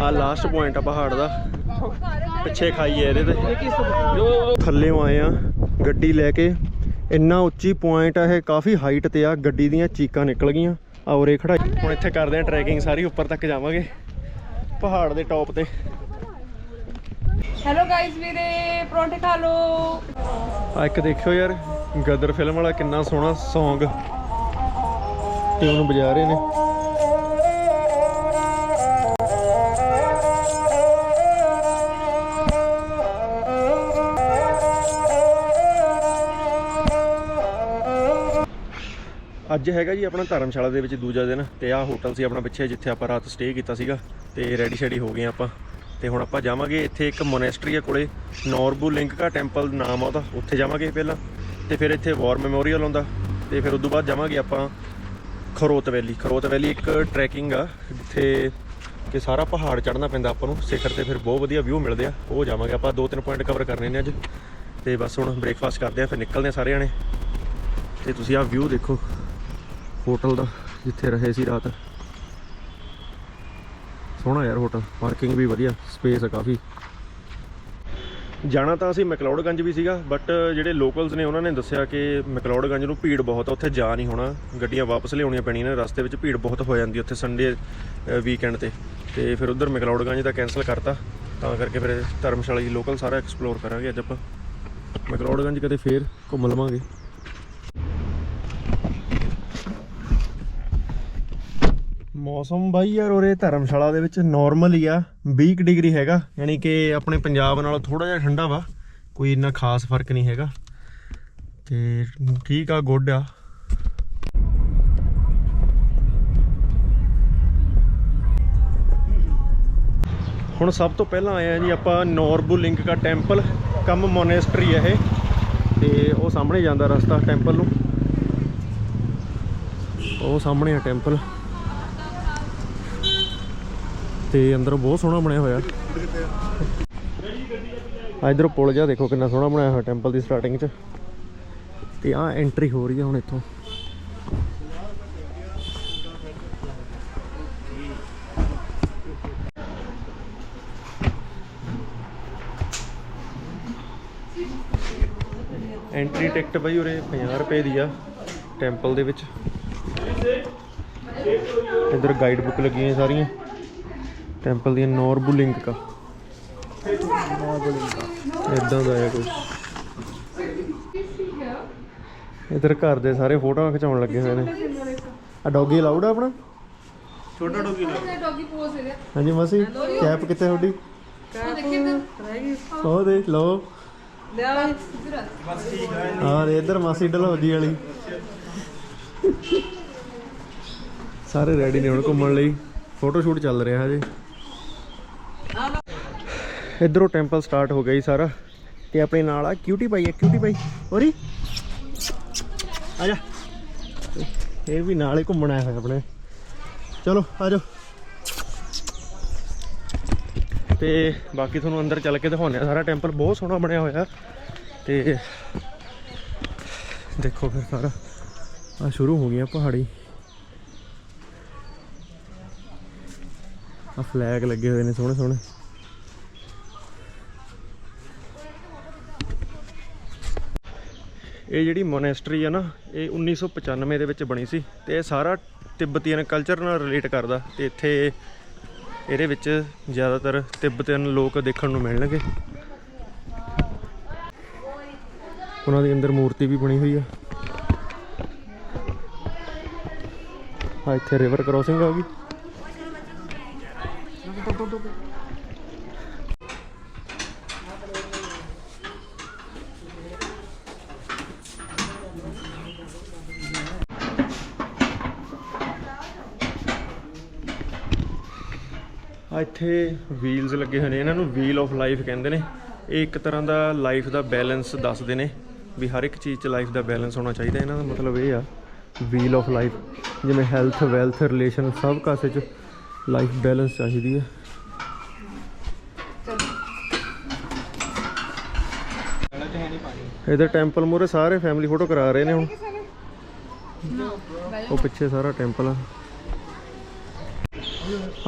ਆ last point ਆ ਪਹਾੜ ਦਾ। ਪਿੱਛੇ ਖਾਈ ਹੈ ਇਹਦੇ ਤੇ। ਥੱਲੇ ਆਏ ਆ ਗੱਡੀ ਲੈ ਕੇ। ਇੰਨਾ ਉੱਚੀ ਪੁਆਇੰਟ ਆ ਇਹ ਕਾਫੀ ਹਾਈਟ ਤੇ ਆ। ਗੱਡੀ ਦੀਆਂ ਚੀਕਾਂ ਨਿਕਲ ਗਈਆਂ। ਆ ਉਰੇ ਖੜਾਈ। ਹੁਣ ਇੱਥੇ ਕਰਦੇ ਆ ਟਰੈਕਿੰਗ ਸਾਰੀ ਉੱਪਰ ਤੱਕ ਜਾਵਾਂਗੇ। ਪਹਾੜ ਦੇ ਟੌਪ ਤੇ। ਹੈਲੋ ਗਾਇਸ ਵੀਰੇ ਪਰੌਂਠੇ ਖਾ ਲਓ। ਆ ਇੱਕ ਦੇਖਿਓ ਯਾਰ ਗਦਰ ਫਿਲਮ ਵਾਲਾ ਕਿੰਨਾ ਸੋਹਣਾ Song ਟਿਊਨ ਵਜਾ ਰਹੇ ਨੇ। ਅੱਜ ਹੈਗਾ ਜੀ ਆਪਣਾ ਧਰਮਸ਼ਾਲਾ ਦੇ ਵਿੱਚ ਦੂਜਾ ਦਿਨ ਤੇ ਆਹ ਹੋਟਲ ਸੀ ਆਪਣਾ ਪਿੱਛੇ ਜਿੱਥੇ ਆਪਾਂ ਰਾਤ ਸਟੇ ਕੀਤਾ ਸੀਗਾ ਤੇ ਰੈਡੀ ਸ਼ੈਡੀ ਹੋ ਗਏ ਆਪਾਂ। ਤੇ ਹੁਣ ਆਪਾਂ ਜਾਵਾਂਗੇ ਇੱਥੇ ਇੱਕ ਮੋਨੈਸਟਰੀ ਆ ਕੋਲੇ ਨੌਰਬੂ ਲਿੰਕਾ ਟੈਂਪਲ ਨਾਮ ਆ ਉਹਦਾ, ਉੱਥੇ ਜਾਵਾਂਗੇ ਪਹਿਲਾਂ। ਤੇ ਫਿਰ ਇੱਥੇ ਵਾਰ ਮੈਮੋਰੀਅਲ ਆਉਂਦਾ ਤੇ ਫਿਰ ਉਦੋਂ ਬਾਅਦ ਜਾਵਾਂਗੇ ਆਪਾਂ ਖਰੋਤ ਵੈਲੀ ਖਰੋਤ ਵੈਲੀ ਇੱਕ ਟਰੈਕਿੰਗ ਆ, ਜਿੱਥੇ ਕਿ ਸਾਰਾ ਪਹਾੜ ਚੜ੍ਹਨਾ ਪੈਂਦਾ ਆਪਾਂ ਨੂੰ, ਸਿਖਰ ਤੇ ਫਿਰ ਬਹੁਤ ਵਧੀਆ ਵਿਊ ਮਿਲਦੇ ਆ, ਉਹ ਜਾਵਾਂਗੇ ਆਪਾਂ। ਦੋ ਤਿੰਨ ਪੁਆਇੰਟ ਕਵਰ ਕਰਨੇ ਨੇ ਅੱਜ। ਤੇ ਬਸ ਹੁਣ ਬ੍ਰੇਕਫਾਸਟ ਕਰਦੇ ਆ, ਫਿਰ ਨਿਕਲਦੇ ਆ ਸਾਰੇ ਜਾਣੇ। ਤੇ ਤੁਸੀਂ ਆਹ ਵਿਊ ਦੇਖੋ। ਹੋਟਲ ਦਾ, ਜਿੱਥੇ ਰਹੇ ਸੀ ਰਾਤ। ਸੋਹਣਾ ਯਾਰ ਹੋਟਲ ਪਾਰਕਿੰਗ ਵੀ ਵਧੀਆ ਸਪੇਸ ਆ ਕਾਫੀ। ਜਾਣਾ ਤਾਂ ਅਸੀਂ ਮੈਕਲੌਡਗੰਜ ਵੀ ਸੀਗਾ ਬਟ ਜਿਹੜੇ ਲੋਕਲਸ ਨੇ ਉਹਨਾਂ ਨੇ ਦੱਸਿਆ ਕਿ ਮੈਕਲੌਡਗੰਜ ਨੂੰ ਭੀੜ ਬਹੁਤ ਆ, ਉੱਥੇ ਜਾ ਨਹੀਂ ਹੋਣਾ। ਗੱਡੀਆਂ ਵਾਪਸ ਲਿਆਉਣੀਆਂ ਪੈਣੀਆਂ ਨੇ, ਰਸਤੇ ਵਿੱਚ ਭੀੜ ਬਹੁਤ ਹੋ ਜਾਂਦੀ ਉੱਥੇ ਸੰਡੇ ਵੀਕਐਂਡ ਤੇ। ਤੇ ਫਿਰ ਉਧਰ ਮੈਕਲੌਡਗੰਜ ਦਾ ਕੈਨਸਲ ਕਰਤਾ, ਤਾਂ ਕਰਕੇ ਫਿਰ ਧਰਮਸ਼ਾਲਾ ਦੀ ਲੋਕਲ ਸਾਰਾ ਐਕਸਪਲੋਰ ਕਰਾਂਗੇ ਅੱਜ ਆਪਾਂ। ਮੈਕਲੌਡਗੰਜ ਕਦੇ ਫੇਰ ਘੁੰਮ ਲਵਾਂਗੇ। ਮੌਸਮ ਬਾਈ ਯਾਰ ਉਰੇ ਧਰਮਸ਼ਾਲਾ ਦੇ ਵਿੱਚ ਨਾਰਮਲ ਹੀ ਆ 20 ਕੁ ਡਿਗਰੀ ਹੈਗਾ, ਯਾਨੀ ਕਿ ਆਪਣੇ ਪੰਜਾਬ ਨਾਲੋਂ ਥੋੜਾ ਜਿਹਾ ਠੰਡਾ ਵਾ, ਕੋਈ ਇੰਨਾ ਖਾਸ ਫ਼ਰਕ ਨਹੀਂ ਹੈਗਾ। ਤੇ ਠੀਕ ਆ ਗੁੱਡ ਆ। ਹੁਣ ਸਭ ਤੋਂ ਪਹਿਲਾਂ ਆਏ ਆ ਜੀ ਆਪਾਂ ਨੌਰਬੂ ਲਿੰਕ ਦਾ ਟੈਂਪਲ, ਕਮ ਮੋਨੇਸਟਰੀ ਹੈ ਇਹ, ਤੇ ਉਹ ਸਾਹਮਣੇ ਜਾਂਦਾ ਰਸਤਾ ਟੈਂਪਲ ਨੂੰ। ਉਹ ਸਾਹਮਣੇ ਆ ਟੈਂਪਲ। ਤੇ ਅੰਦਰ ਬਹੁਤ ਸੋਹਣਾ ਬਣਿਆ ਹੋਇਆ। ਆ ਇਧਰੋਂ ਪੁਲ ਜਿਹਾ ਦੇਖੋ ਕਿੰਨਾ ਸੋਹਣਾ ਬਣਾਇਆ ਹੋਇਆ ਟੈਂਪਲ ਦੀ ਸਟਾਰਟਿੰਗ 'ਚ। ਤੇ ਆ ਐਂਟਰੀ ਹੋ ਰਹੀ ਹੈ ਹੁਣ ਇੱਥੋਂ। ਐਂਟਰੀ ਟਿਕਟ ਬਈ ਉਰੇ 50 ਰੁਪਏ ਦੀ ਆ ਟੈਂਪਲ ਦੇ ਵਿੱਚ। ਇਧਰ ਗਾਈਡ ਬੁੱਕ ਲੱਗੀਆਂ ਸਾਰੀਆਂ। ਟੈਂਪਲ ਦੀਆਂ ਨੌਰਬੂ ਲਿੰਕ ਕਾ। ਇਦਾਂ ਦਾ ਹੈ ਕੁਝ ਇਧਰ ਘਰ ਦੇ ਸਾਰੇ ਫੋਟੋਆਂ ਖਿਚਾਉਣ ਲੱਗੇ ਹੋਏ ਨੇ। ਆ ਡੌਗੀ ਅਲਾਉਡ ਆ ਆਪਣਾ? ਛੋਟਾ ਡੋਗੀ ਡੌਗੀ ਪੋਜ਼ ਦੇ ਹਾਂਜੀ ਮਾਸੀ ਕੈਪ ਕਿੱਥੇ ਤੁਹਾਡੀ? ਉਹ ਦੇਖ ਲਓ ਹਾਂ ਦੇ ਇਧਰ ਮਾਸੀ ਢਲੋਜੀ ਵਾਲੀ। ਸਾਰੇ ਰੈਡੀ ਨੇ ਹੁਣ ਘੁੰਮਣ ਲਈ। ਫੋਟੋ ਸ਼ੂਟ ਚੱਲ ਰਿਹਾ ਹਜੇ। ਇਧਰੋਂ ਟੈਂਪਲ ਸਟਾਰਟ ਹੋ ਗਿਆ ਜੀ ਸਾਰਾ ਤੇ ਆਪਣੇ ਨਾਲ ਆ ਕਿਊਟੀ ਪਾਈ ਹੈ ਕਿਊਟੀ ਪਾਈ ਹੋਰੀ? ਆ ਜਾ ਇਹ ਵੀ ਨਾਲ ਹੀ ਘੁੰਮਣ ਆਇਆ ਹੋਇਆ ਆਪਣੇ। ਚਲੋ ਆ ਜਾਓ ਤੇ ਬਾਕੀ ਤੁਹਾਨੂੰ ਅੰਦਰ ਚੱਲ ਕੇ ਦਿਖਾਉਂਦੇ ਆ ਸਾਰਾ ਟੈਂਪਲ ਬਹੁਤ ਸੋਹਣਾ ਬਣਿਆ ਹੋਇਆ। ਤੇ ਦੇਖੋ ਫਿਰ ਸਾਰਾ। ਆ ਸ਼ੁਰੂ ਹੋ ਗਈਆਂ ਪਹਾੜੀ। ਆ ਫਲੈਗ ਲੱਗੇ ਹੋਏ ਨੇ ਸੋਹਣੇ ਸੋਹਣੇ ਇਹ ਜਿਹੜੀ ਮੋਨੈਸਟਰੀ ਆ ਨਾ, ਇਹ 1995 ਦੇ ਵਿੱਚ ਬਣੀ ਸੀ ਤੇ ਇਹ ਸਾਰਾ ਤਿੱਬਤੀਅਨ ਕਲਚਰ ਨਾਲ ਰਿਲੇਟ ਕਰਦਾ। ਤੇ ਇੱਥੇ ਇਹਦੇ ਵਿੱਚ ਜ਼ਿਆਦਾਤਰ ਤਿੱਬਤੀਅਨ ਲੋਕ ਦੇਖਣ ਨੂੰ ਮਿਲਣਗੇ। ਉਹਨਾਂ ਦੇ ਅੰਦਰ ਮੂਰਤੀ ਵੀ ਬਣੀ ਹੋਈ ਆ। ਆ ਇੱਥੇ ਰਿਵਰ ਕ੍ਰੋਸਿੰਗ ਆ ਗਈ ਆ ਇੱਥੇ ਵੀਲਸ ਲੱਗੇ ਹੋਏ ਨੇ, ਇਹਨਾਂ ਨੂੰ ਵੀਲ ਆਫ ਲਾਈਫ ਕਹਿੰਦੇ ਨੇ। ਇਹ ਇੱਕ ਤਰ੍ਹਾਂ ਦਾ ਲਾਈਫ ਦਾ ਬੈਲੈਂਸ ਦੱਸਦੇ ਨੇ ਵੀ ਹਰ ਇੱਕ ਚੀਜ਼ 'ਚ ਲਾਈਫ ਦਾ ਬੈਲੈਂਸ ਹੋਣਾ ਚਾਹੀਦਾ, ਇਹਨਾਂ ਦਾ ਮਤਲਬ ਇਹ ਆ ਵੀਲ ਆਫ ਲਾਈਫ ਜਿਵੇਂ ਹੈਲਥ ਵੈਲਥ ਰਿਲੇਸ਼ਨ ਸਭ ਕਾਸੇ 'ਚ ਲਾਈਫ ਬੈਲੈਂਸ ਚਾਹੀਦੀ ਹੈ ਇਧਰ ਟੈਂਪਲ ਮੂਰੇ ਸਾਰੇ ਫੈਮਿਲੀ ਫੋਟੋ ਕਰਾ ਰਹੇ ਨੇ ਹੁਣ। ਉਹ ਪਿੱਛੇ ਸਾਰਾ ਟੈਂਪਲ ਆ।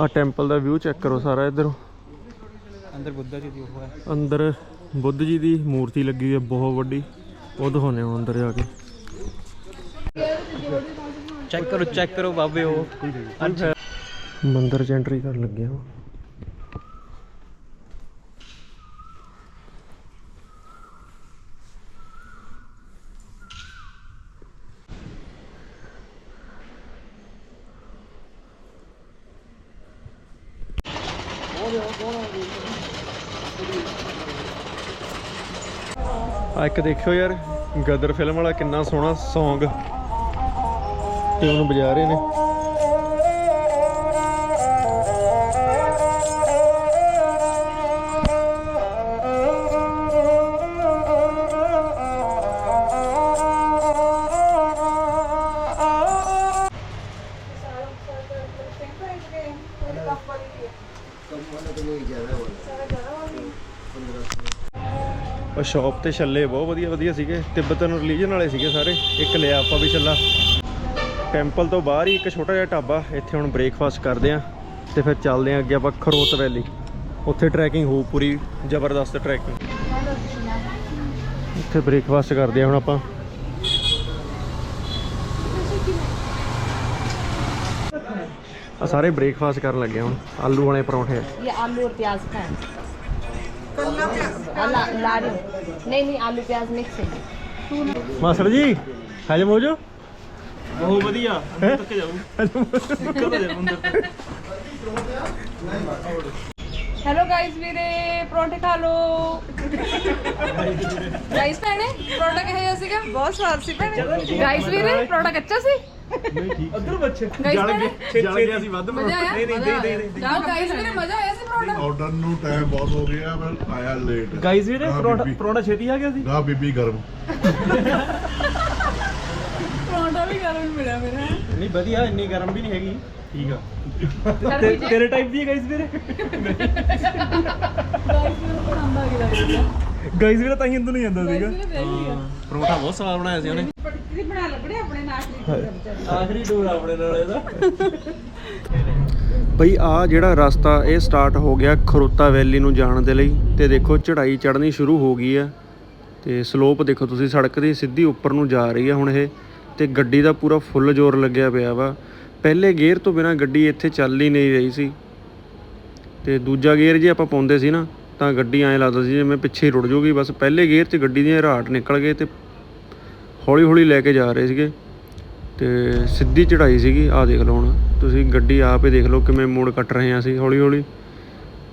ਆ ਟੈਂਪਲ ਦਾ ਵਿਊ ਚੈੱਕ ਕਰੋ ਸਾਰਾ ਇਧਰੋਂ। ਅੰਦਰ ਬੁੱਧਾ ਜੀ ਦੀ ਉਹ ਹੈ। ਅੰਦਰ ਬੁੱਧ ਜੀ ਦੀ ਮੂਰਤੀ ਲੱਗੀ ਹੋਈ ਹੈ ਬਹੁਤ ਵੱਡੀ। ਉਹ ਦਿਖਾਉਂਦੇ ਹਾਂ ਅੰਦਰ ਜਾ ਕੇ। ਚੈੱਕ ਕਰੋ ਚੈੱਕ ਕਰੋ ਬਾਬੇ ਉਹ। ਮੰਦਿਰ 'ਚ ਐਂਟਰੀ ਕਰਨ ਲੱਗਿਆ ਹਾਂ। ਆ ਇੱਕ ਦੇਖਿਓ ਯਾਰ, ਗਦਰ ਫਿਲਮ ਵਾਲਾ ਕਿੰਨਾ ਸੋਹਣਾ Song ਤੇ ਉਹਨੂੰ ਵਜਾ ਰਹੇ ਨੇ। ਉਹ ਸ਼ਾਪ ਤੇ ਛੱਲੇ ਬਹੁਤ ਵਧੀਆ ਵਧੀਆ ਸੀਗੇ ਤਿੱਬਤਨ ਰਿਲੀਜਨ ਵਾਲੇ ਸੀਗੇ ਸਾਰੇ। ਇੱਕ ਲਿਆ ਆਪਾਂ ਵੀ ਛੱਲਾ। ਟੈਂਪਲ ਤੋਂ ਬਾਹਰ ਹੀ ਇੱਕ ਛੋਟਾ ਜਿਹਾ ਢਾਬਾ ਇੱਥੇ ਹੁਣ ਬ੍ਰੇਕਫਾਸਟ ਕਰਦੇ ਆਂ ਤੇ ਫਿਰ ਚੱਲਦੇ ਆਂ ਅੱਗੇ ਆਪਾਂ ਖਰੋਤ ਵੈਲੀ ਉੱਥੇ ਟਰੈਕਿੰਗ ਹੋਊ ਪੂਰੀ ਜ਼ਬਰਦਸਤ ਟਰੈਕਿੰਗ ਇੱਥੇ ਬ੍ਰੇਕਫਾਸਟ ਕਰਦੇ ਆ ਹੁਣ ਆਪਾਂ। ਆ ਸਾਰੇ ਬ੍ਰੇਕਫਾਸਟ ਕਰਨ ਲੱਗੇ ਹੁਣ ਆਲੂ ਵਾਲੇ ਪਰੌਂਠੇ। ਇਹ ਆਲੂ ਔਰ ਪਿਆਜ਼ ਖਾਣ। ਕੱਲਾ ਪਿਆਜ਼ ला, ला रही हूँ नहीं नहीं आलू प्याज मिक्स है ਮਾਸੜ ਜੀ ਹਜਮ ਹੋ ਜੋ ਬਹੁਤ ਵਧੀਆ ਅੰਦਰ ਤੱਕ ਜਾਊ ਨਿਕਲ ਜਾ ਅੰਦਰ ਤੱਕ ਹੈਲੋ ਗਾਇਸ ਵੀਰੇ ਪਰੌਂਠੇ ਖਾ ਲਓ। ਗਾਇਸ ਭੈਣੇ ਪਰੌਂਠਾ ਕਿਹੋ ਜਿਹਾ ਸੀਗਾ? ਬਹੁਤ ਸਵਾਦ ਸੀ ਭੈਣੇ। ਗਾਇਸ ਵੀਰੇ ਪਰੌਂਠਾ ਕੱਚਾ ਸੀ? ਅੰਦਰ ਬੱਚੇ ਗਾਇਸ ਭੈਣੇ ਜਲ ਗਿਆ ਸੀ ਵੱਧ ਮਜ਼ਾ ਆਇਆ? ਨਹੀਂ, ਨਹੀਂ, ਨਹੀਂ। ਨਹੀਂ, ਨਹੀਂ। ਜਾਓ ਗਾਇਸ ਵੀਰੇ ਮਜ਼ਾ ਆਇਆ ਸੀ ਪਰੌਂਠਾ? ਆਰਡਰ ਨੂੰ ਟਾਈਮ ਬਹੁਤ ਹੋ ਗਿਆ ਮੈਂ ਆਇਆ ਲੇਟ ਗਾਈਜ਼ ਵੀਰੇ ਹਾਂ, ਪਰੌਂਠਾ ਬੀਬੀ। ਪਰੌਂਠਾ ਛੇਤੀ ਆ ਗਿਆ ਸੀ? ਨਾ ਬੀਬੀ ਗਰਮ। ਪਰੌਂਠਾ ਵੀ ਗਰਮ ਮਿਲਿਆ ਮੇਰਾ। ਨਹੀਂ ਵਧੀਆ ਇੰਨੀ ਗਰਮ ਵੀ ਨਹੀਂ ਹੈਗੀ। ਠੀਕ ਆ। ਤੇ-। ਤੇਰੇ ਟਾਈਪ ਦੀ ਹੈ ਗਾਈਜ਼ ਵੀਰੇ? ਗਾਇਸ ਵੀਰੇ ਤਾਂ ਹੀ ਅੰਦਰ ਨਹੀਂ ਜਾਂਦਾ ਗਾਇਸ ਸੀਗਾ। ਵੀਰੇ ਪਰੌਂਠਾ ਬਹੁਤ ਸਵਾਦ ਬਣਾਇਆ ਸੀ ਉਹਨੇ। ਕਿਹਦੀ ਬਣਾ ਲੱਭੜੇ ਆਪਣੇ ਨਾਲ ਆਖਰੀ ਟੂਰ ਆਪਣੇ ਨਾਲ ਇਹਦਾ। ਬਈ ਆ ਜਿਹੜਾ ਰਸਤਾ ਇਹ ਸਟਾਰਟ ਹੋ ਗਿਆ ਖਰੋਤਾ ਵੈਲੀ ਨੂੰ ਜਾਣ ਦੇ ਲਈ। ਤੇ ਦੇਖੋ ਚੜ੍ਹਾਈ ਚੜ੍ਹਨੀ ਸ਼ੁਰੂ ਹੋ ਗਈ ਆ। ਤੇ ਸਲੋਪ ਦੇਖੋ ਤੁਸੀਂ ਸੜਕ ਦੀ ਸਿੱਧੀ ਉੱਪਰ ਨੂੰ ਜਾ ਰਹੀ ਆ ਹੁਣ ਇਹ। ਤੇ ਗੱਡੀ ਦਾ ਪੂਰਾ ਫੁੱਲ ਜ਼ੋਰ ਲੱਗਿਆ ਪਿਆ ਵਾ। ਪਹਿਲੇ ਗੇਅਰ ਤੋਂ ਬਿਨਾ ਗੱਡੀ ਇੱਥੇ ਚੱਲ ਹੀ ਨਹੀਂ ਰਹੀ ਸੀ। ਤੇ ਦੂਜਾ ਗੇਅਰ ਜੇ ਆਪਾਂ ਪਾਉਂਦੇ ਸੀ ਨਾ, ਤਾਂ ਗੱਡੀ ਐਂ ਲੱਗਦਾ ਸੀ ਜਿਵੇਂ ਪਿੱਛੇ ਰੁੜ ਜਾਊਗੀ ਬਸ ਪਹਿਲੇ ਗੇਅਰ 'ਚ ਗੱਡੀ ਦੀਆਂ ਰਾਟ ਨਿਕਲ ਗਏ ਤੇ ਹੌਲੀ ਹੌਲੀ ਲੈ ਕੇ ਜਾ ਰਹੇ ਸੀਗੇ। ਤੇ ਸਿੱਧੀ ਚੜਾਈ ਸੀਗੀ, ਆਹ ਦੇਖ ਲਓ ਹੁਣ। ਤੁਸੀਂ ਗੱਡੀ ਆਪ ਹੀ ਦੇਖ ਲਓ ਕਿਵੇਂ ਮੋੜ ਕੱਟ ਰਹੇ ਆ ਅਸੀਂ ਹੌਲੀ ਹੌਲੀ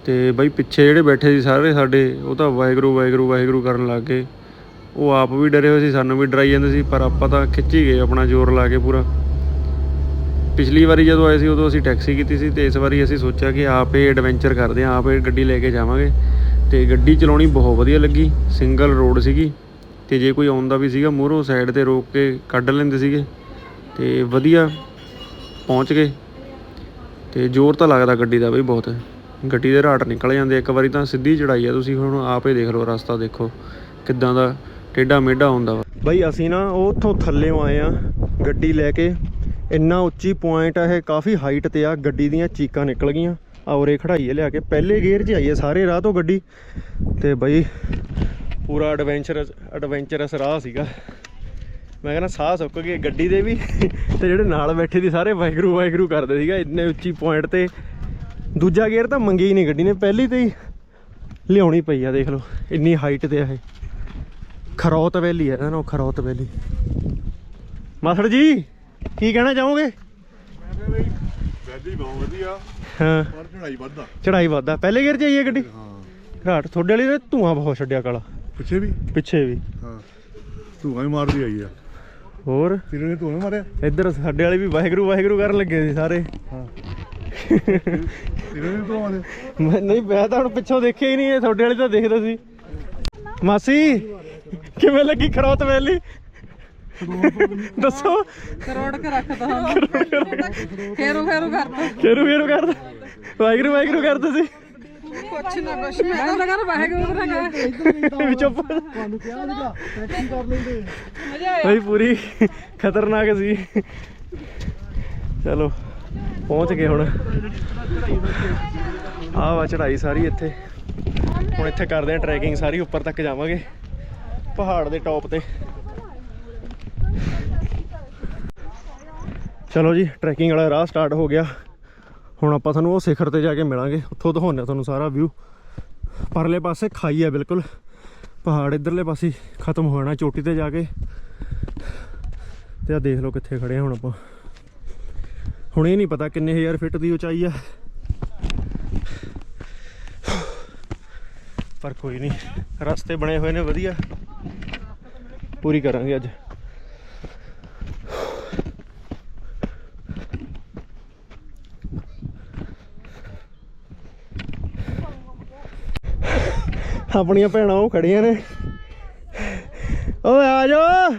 ਤੇ ਬਈ ਪਿੱਛੇ ਜਿਹੜੇ ਬੈਠੇ ਸੀ ਸਾਰੇ ਸਾਡੇ, ਉਹ ਤਾਂ ਵਾਹਿਗੁਰੂ ਵਾਹਿਗੁਰੂ ਵਾਹਿਗੁਰੂ ਕਰਨ ਲੱਗ ਗਏ। ਉਹ ਆਪ ਵੀ ਡਰੇ ਹੋਏ ਸੀ, ਸਾਨੂੰ ਵੀ ਡਰਾਈ ਜਾਂਦੇ ਸੀ, ਪਰ ਆਪਾਂ ਤਾਂ ਖਿੱਚੀ ਗਏ ਆਪਣਾ ਜ਼ੋਰ ਲਾ ਕੇ ਪੂਰਾ। ਪਿਛਲੀ ਵਾਰੀ ਜਦੋਂ ਆਏ ਸੀ, ਉਦੋਂ ਅਸੀਂ ਟੈਕਸੀ ਕੀਤੀ ਸੀ ਤੇ ਇਸ ਵਾਰੀ ਅਸੀਂ ਸੋਚਿਆ ਕਿ ਆਪ ਹੀ ਐਡਵੈਂਚਰ ਕਰਦੇ ਹਾਂ, ਆਪ ਹੀ ਗੱਡੀ ਲੈ ਕੇ ਜਾਵਾਂਗੇ। ਤੇ ਗੱਡੀ ਚਲਾਉਣੀ ਬਹੁਤ ਵਧੀਆ ਲੱਗੀ ਸਿੰਗਲ ਰੋਡ ਸੀਗੀ। ਤੇ ਜੇ ਕੋਈ ਆਉਂਦਾ ਵੀ ਸੀਗਾ, ਮੂਹਰੋਂ ਸਾਈਡ ਤੇ ਰੋਕ ਕੇ ਕੱਢ ਲੈਂਦੇ ਸੀਗੇ। ਤੇ ਵਧੀਆ ਪਹੁੰਚ ਗਏ। ਤੇ ਜ਼ੋਰ ਤਾਂ ਲੱਗਦਾ ਗੱਡੀ ਦਾ ਬਈ ਬਹੁਤ। ਗੱਡੀ ਦੇ ਰਾਟ ਨਿਕਲ ਜਾਂਦੇ, ਇੱਕ ਵਾਰੀ ਤਾਂ ਸਿੱਧੀ ਚੜਾਈ ਆ, ਤੁਸੀਂ ਹੁਣ ਆਪ ਹੀ ਦੇਖ ਲਓ, ਰਸਤਾ ਦੇਖੋ ਕਿੱਦਾਂ ਦਾ ਟੇਢਾ ਮੇਢਾ ਹੁੰਦਾ ਵਾ। ਬਈ ਅਸੀਂ ਨਾ ਉਹ ਉੱਥੋਂ ਥੱਲੇ ਆਏ ਆ ਗੱਡੀ ਲੈ ਕੇ। ਇੰਨਾ ਉੱਚੀ ਪੁਆਇੰਟ ਆ ਇਹ, ਕਾਫੀ ਹਾਈਟ ਤੇ ਆ, ਗੱਡੀ ਦੀਆਂ ਚੀਕਾਂ ਨਿਕਲ ਗਈਆਂ। ਔਰੇ ਉਰੇ ਖੜਾਈਏ ਲਿਆ ਕੇ, ਪਹਿਲੇ ਗੇਅਰ 'ਚ ਆਈਏ, ਸਾਰੇ ਰਾਹ ਤੋਂ ਗੱਡੀ। ਤੇ ਬਈ, ਪੂਰਾ ਐਡਵੈਂਚਰਸ ਐਡਵੈਂਚਰਸ ਰਾਹ ਸੀਗਾ। ਮੈਂ ਕਹਿੰਦਾ ਸਾਹ ਸੁੱਕ ਗਏ ਗੱਡੀ ਦੇ ਵੀ। ਤੇ ਜਿਹੜੇ ਨਾਲ ਬੈਠੇ ਸੀ, ਸਾਰੇ ਵਾਹਿਗੁਰੂ ਵਾਹਿਗੁਰੂ ਕਰਦੇ ਸੀਗਾ, ਇੰਨੇ ਉੱਚੀ ਪੁਆਇੰਟ ਤੇ। ਦੂਜਾ ਗੇਅਰ ਤਾਂ ਮੰਗੀ ਹੀ ਨਹੀਂ ਗੱਡੀ ਨੇ, ਪਹਿਲੀ ਤੇ ਹੀ ਲਿਆਉਣੀ ਪਈ ਆ, ਦੇਖ ਲਓ, ਇੰਨੀ ਹਾਈਟ ਤੇ ਆ ਇਹ। ਖਰੌਤ ਵੈਲੀ ਹੈ ਇਹਦਾ ਨਾਮ ਖਰੌਤ ਵੈਲੀ। ਮਾਸੜ ਜੀ! ਕੀ ਕਹਿਣਾ ਚਾਹੋਗੇ? ਵੈਦੀ ਬਹੁਤ ਵਧੀਆ। ਹਾਂ। ਪਰ ਚੜਾਈ ਵੱਧਦਾ। ਚੜਾਈ ਵੱਧਦਾ। ਪਹਿਲੇ ਗੇਅਰ 'ਚ ਆਈਏ ਗੱਡੀ? ਹਾਂ। ਘਾਟ ਤੁਹਾਡੇ ਵਾਲੀ ਨੇ ਧੂਆਂ ਬਹੁਤ ਛੱਡਿਆ ਕਾਲਾ। ਪਿੱਛੇ ਵੀ? ਪਿੱਛੇ ਵੀ। ਹਾਂ। ਧੂਆਂ ਹੀ ਮਾਰਦੀ ਆਈ ਆ। ਹੋਰ? ਤੇਰੇ ਨੇ ਧੂਆਂ ਮਾਰਿਆ? ਇੱਧਰ ਸਾਡੇ ਵਾਲੇ ਵੀ ਵਾਹਿਗੁਰੂ ਵਾਹਿਗੁਰੂ ਕਰਨ ਲੱਗੇ ਸੀ ਸਾਰੇ। ਹਾਂ। ਤੇਰੇ ਨੇ ਧੂਆਂ ਮਾਰਿਆ? ਨਹੀਂ ਮੈਂ ਤਾਂ ਹੁਣ ਪਿੱਛੋਂ ਦੇਖਿਆ ਹੀ ਨਹੀਂ ਇਹ ਤੁਹਾਡੇ ਵਾਲੀ ਤਾਂ ਦੇਖਦਾ ਸੀ। ਮਾਸੀ ਕਿਵੇਂ ਲੱਗੀ ਖਰੋਤ ਵੈਲੀ? ਦੱਸੋ। ਕਰੋੜ ਕੇ ਰੱਖਦਾ ਹਾਂ। ਫੇਰੂ ਫੇਰੂ ਕਰਦਾ। ਖੇਰੂ ਖੇਰੂ ਕਰਦਾ। ਵਾਹਿਗੁਰੂ ਵਾਹਿਗੁਰੂ ਕਰਦਾ ਸੀ। ਕੁਛ ਨਾ ਕੁਛ। ਮੈਂ ਤਾਂ ਕਰ ਵਾਹਿਗੁਰੂ ਦਾ ਗਾ ਵੀ ਚੁੱਪ। ਤੁਹਾਨੂੰ ਕਿਹਾ ਸੀਗਾ ਟੈਕਸੀ ਕਰ ਲੈਂਦੇ ਮਜ਼ਾ ਆਇਆ ਬਈ ਪੂਰੀ ਖਤਰਨਾਕ ਸੀ। ਚਲੋ ਪਹੁੰਚ ਗਏ ਹੁਣ। ਆਹ ਵਾ ਚੜਾਈ ਸਾਰੀ ਇੱਥੇ। ਹੁਣ ਇੱਥੇ ਕਰਦੇ ਆ ਟਰੈਕਿੰਗ ਸਾਰੀ ਉੱਪਰ ਤੱਕ ਜਾਵਾਂਗੇ। ਪਹਾੜ ਦੇ ਟੌਪ ਤੇ। ਚਲੋ ਜੀ ਟਰੈਕਿੰਗ ਵਾਲਾ ਰਾਹ ਸਟਾਰਟ ਹੋ ਗਿਆ। ਹੁਣ ਆਪਾਂ ਤੁਹਾਨੂੰ ਉਹ ਸਿਖਰ ਤੇ ਜਾ ਕੇ ਮਿਲਾਂਗੇ। ਉੱਥੋਂ ਦਿਖਾਉਂਦੇ ਆ ਤੁਹਾਨੂੰ ਸਾਰਾ ਵਿਊ ਪਰਲੇ ਪਾਸੇ ਖਾਈ ਹੈ ਬਿਲਕੁਲ। ਪਹਾੜ ਇਧਰਲੇ ਪਾਸੇ ਖਤਮ ਹੋ ਜਾਣਾ ਚੋਟੀ ਤੇ ਜਾ ਕੇ। ਤੇ ਆ ਦੇਖ ਲਓ ਕਿੱਥੇ ਖੜੇ ਆ ਹੁਣ ਆਪਾਂ। ਹੁਣ ਇਹ ਨਹੀਂ ਪਤਾ ਕਿੰਨੇ ਹਜ਼ਾਰ ਫਿੱਟ ਦੀ ਉਚਾਈ ਆ। ਪਰ ਕੋਈ ਨਹੀਂ, ਰਸਤੇ ਬਣੇ ਹੋਏ ਨੇ ਵਧੀਆ। ਪੂਰੀ ਕਰਾਂਗੇ ਅੱਜ। ਆਪਣੀਆਂ ਭੈਣਾਂ ਉਹ ਖੜੀਆਂ ਨੇ। ਓਏ ਆ ਜਾਓ।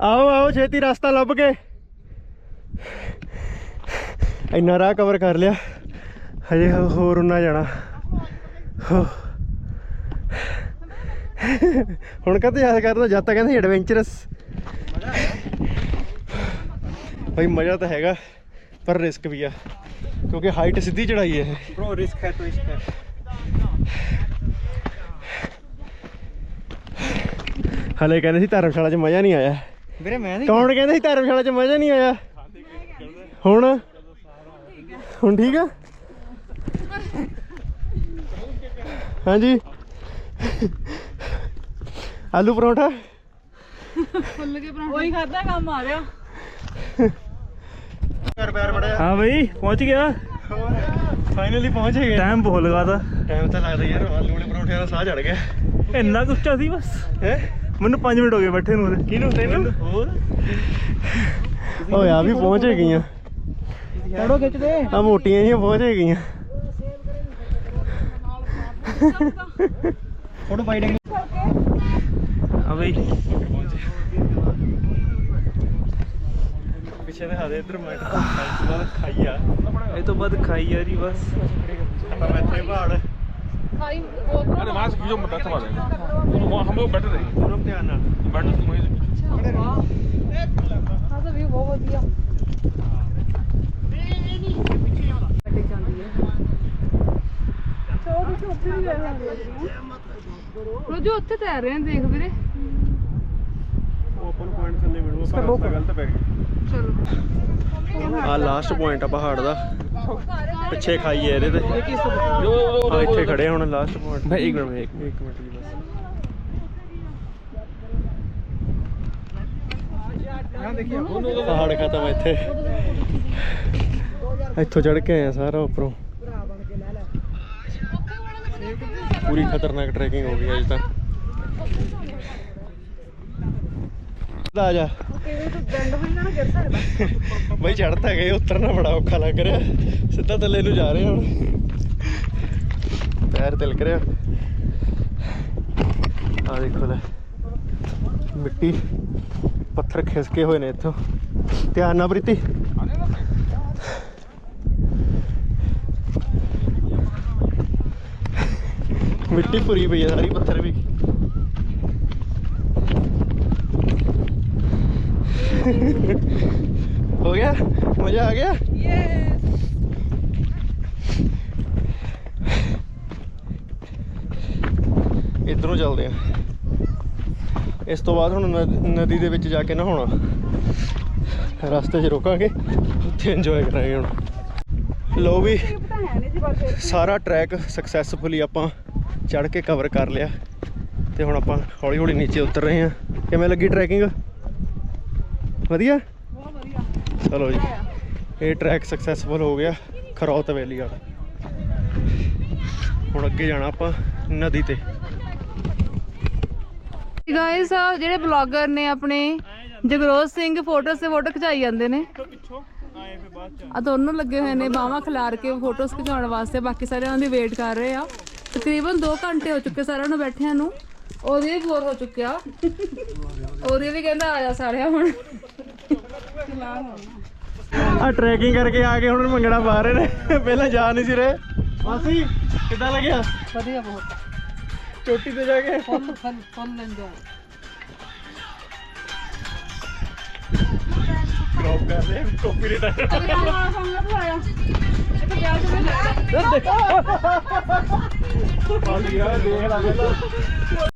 ਆਓ ਆਓ, ਛੇਤੀ ਰਸਤਾ ਲੱਭ ਕੇ। ਇੰਨਾ ਰਾਹ ਕਵਰ ਕਰ ਲਿਆ। ਹਜੇ ਹੋਰ ਉਨਾ ਜਾਣਾ। ਹੁਣ ਕਦੇ ਯਾਦ ਕਰਦਾ, ਜਦ ਤੱਕ ਕਹਿੰਦੇ ਐਡਵੈਂਚਰਸ ਬਈ ਮਜ਼ਾ ਤਾਂ ਹੈਗਾ। ਪਰ ਰਿਸਕ ਵੀ ਆ ਕਿਉਂਕਿ ਹਾਈਟ ਸਿੱਧੀ ਚੜਾਈ ਹੈ ਇਹ ब्रो रिस्क है तो इसका ਹਲੇ ਕਹਿੰਦੇ ਸੀ ਧਰਮਸ਼ਾਲਾ 'ਚ ਮਜ਼ਾ ਨਹੀਂ ਆਇਆ मेरे मैं ਕੌਣ ਕਹਿੰਦੇ ਸੀ ਧਰਮਸ਼ਾਲਾ 'ਚ ਮਜ਼ਾ ਨਹੀਂ ਆਇਆ ਹੁਣ ਹੁਣ ਠੀਕ ਆ ਹਾਂਜੀ ਆਲੂ ਪਰੌਂਠਾ ਫੁੱਲ ਕੇ ਪਰਾਂਠੇ ਉਹੀ ਖਾਦਾ ਕੰਮ ਆ ਰਿਹਾ ਹਾਂ ਬਈ ਪਹੁੰਚ ਗਿਆ। ਫਾਈਨਲੀ ਪਹੁੰਚ ਗਏ। ਟਾਈਮ ਬਹੁਤ ਲਗਾਤਾ ਟਾਈਮ ਤਾਂ ਲੱਗਦਾ ਯਾਰ ਆਲੂੜੇ ਪਰੌਂਠਿਆਂ ਦਾ ਸਾਹ ਚੜ ਗਿਆ। ਇੰਨਾ ਉੱਚਾ ਸੀ ਬਸ। ਮੈਨੂੰ 5 ਮਿੰਟ ਹੋ ਗਏ ਬੈਠੇ ਨੂੰ ਕਿਹਨੂੰ ਤੈਨੂੰ? ਹੋਰ? ਓਏ ਆ ਵੀ ਪਹੁੰਚ ਗਈਆਂ। ਫੋਟੋ ਖਿੱਚ ਦੇ। ਆ ਮੋਟੀਆਂ ਜੀਆਂ ਪਹੁੰਚ ਗਈਆਂ। ਫੋਟੋ ਪਾਈ ਦੇ ਆ ਬਈ। ਪਿੱਛੇ ਦਿਖਾ ਦੇ ਇੱਧਰ ਮੈਂ ਬਾਅਦ ਖਾਈ ਆ ਇਹ ਤੋਂ ਬਾਅਦ ਖਾਈ ਆ ਜੀ ਬਸ ਆਪਾਂ ਇੱਥੇ ਪਹਾੜ ਖਾਈ ਬਹੁਤ अरे वहाँ से वीडियो में बैठा हुआ रहेगा वहाँ हम लोग बैठे रहेंगे ਪੂਰਾ ਧਿਆਨ ਨਾਲ बैठे तुम वहीं से ਹਾਂ ਤਾਂ ਵੀ ਬਹੁਤ ਵਧੀਆ ਰੋਜੋ ਉੱਥੇ ਤੈਰ ਰਹੇ ਨੇ ਦੇਖ ਵੀਰੇ ਉਹ ਆਪਾਂ ਨੂੰ ਪੁਆਇੰਟ ਥੱਲੇ ਮਿਲੂਗਾ ਪਰ ਰਸਤਾ ਗਲਤ ਪੈ ਗਿਆ ਚਲੋ ਆ ਲਾਸਟ ਪੁਆਇੰਟ ਆ ਪਹਾੜ ਦਾ। ਪਿੱਛੇ ਖਾਈ ਹੈ ਇਹਦੇ ਤੇ। ਆ ਇੱਥੇ ਖੜੇ ਹੁਣ ਲਾਸਟ ਪੁਆਇੰਟ ਭਾਈ ਇੱਕ ਮਿੰਟ ਇੱਕ ਮਿੰਟ ਜੀ ਬਸ। ਪਹਾੜ ਖਤਮ ਇੱਥੇ। ਇੱਥੋਂ ਚੜ ਕੇ ਆਏ ਆ ਸਾਰਾ ਉੱਪਰੋਂ। ਪੂਰੀ ਖਤਰਨਾਕ ਟਰੈਕਿੰਗ ਹੋ ਗਈ ਅੱਜ ਤਾਂ। ਆ ਜਾ। ਬਈ ਚੜਤਾ ਗਏ ਉਤਰਨਾ ਬੜਾ ਔਖਾ ਲੱਗ ਰਿਹਾ। ਸਿੱਧਾ ਥੱਲੇ ਨੂੰ ਜਾ ਰਹੇ ਹਾਂ ਹੁਣ। ਪੈਰ ਤਿਲਕ ਰਿਹਾ। ਆ ਦੇਖੋ ਲੈ। ਮਿੱਟੀ ਪੱਥਰ ਖਿਸਕੇ ਹੋਏ ਨੇ ਇੱਥੋਂ। ਧਿਆਨ ਨਾਲ ਪ੍ਰੀਤੀ। ਮਿੱਟੀ ਭੁਰੀ ਪਈ ਹੈ ਸਾਰੀ ਪੱਥਰ ਵੀ। ਹੋ ਗਿਆ ਮਜ਼ਾ ਆ ਗਿਆ ਇਧਰੋਂ ਚੱਲਦੇ ਆ ਇਸ ਤੋਂ ਬਾਅਦ ਹੁਣ ਨਦ- ਨਦੀ ਦੇ ਵਿੱਚ ਜਾ ਕੇ ਨਹਾਉਣਾ ਰਸਤੇ 'ਚ ਰੋਕਾਂਗੇ ਉੱਥੇ ਇੰਜੋਏ ਕਰਾਂਗੇ ਹੁਣ ਲੋ ਵੀ ਸਾਰਾ ਟਰੈਕ ਸਕਸੈਸਫੁਲੀ ਆਪਾਂ ਚੜ ਕੇ ਕਵਰ ਕਰ ਲਿਆ ਤੇ ਹੁਣ ਆਪਾਂ ਹੌਲੀ ਹੌਲੀ ਨੀਚੇ ਉਤਰ ਰਹੇ ਹਾਂ ਕਿਵੇਂ ਲੱਗੀ ਟਰੈਕਿੰਗ ਵਧੀਆ? ਚਲੋ ਜੀ। ਇਹ ਟਰੈਕ ਸਕਸੈਸਫੁਲ ਹੋ ਗਿਆ ਖਰੌਤ ਵੈਲੀ ਵਾਲਾ। ਹੁਣ ਅੱਗੇ ਜਾਣਾ ਆਪਾਂ ਨਦੀ ਤੇ। ਗਾਇਸ ਆ ਜਿਹੜੇ ਬਲੌਗਰ ਨੇ ਆਪਣੇ ਜਗਰੋਜ ਸਿੰਘ ਫੋਟੋਸ ਤੇ ਫੋਟੋ ਖਿਚਾਈ ਜਾਂਦੇ ਨੇ। ਆ ਦੋਨੋਂ ਲੱਗੇ ਹੋਏ ਨੇ ਬਾਹਾਂ ਖਿਲਾਰ ਕੇ ਫੋਟੋਸ ਖਿਚਾਉਣ ਵਾਸਤੇ। ਬਾਕੀ ਸਾਰੇ ਉਹਨਾਂ ਦੀ ਵੇਟ ਕਰ ਰਹੇ ਆ। ਤਕਰੀਬਨ 2 ਘੰਟੇ ਹੋ ਚੁੱਕੇ ਸਾਰਿਆਂ ਨੂੰ ਬੈਠਿਆਂ ਨੂੰ। ਉਹਦੇ ਵੀ ਬੋਰ ਹੋ ਚੁੱਕਿਆ। ਉਹਦੇ ਵੀ ਕਹਿੰਦਾ ਆ ਜਾ ਸਾਰਿਆਂ ਹੁਣ। ਆ ਟਰੈਕਿੰਗ ਕਰਕੇ ਆ ਕੇ ਹੁਣ ਮੰਗਣਾ ਪਾ ਰਹੇ ਨੇ। ਪਹਿਲਾਂ ਜਾ ਨਹੀਂ ਸੀ ਰਹੇ। ਮਾਸੀ ਕਿੱਦਾਂ ਲੱਗਿਆ? ਵਧੀਆ ਬਹੁਤ। ਚੋਟੀ ਤੇ ਜਾ ਕੇ। ਫੁੱਲ ਫੁੱਲ ਫੁੱਲ ਇੰਜੋਏ ਡ੍ਰੌਪ ਕਰ ਰਹੇ ਕਾਪੀਰਾਈਟ ਦੇਖ ਲਾ ਪਹਿਲਾਂ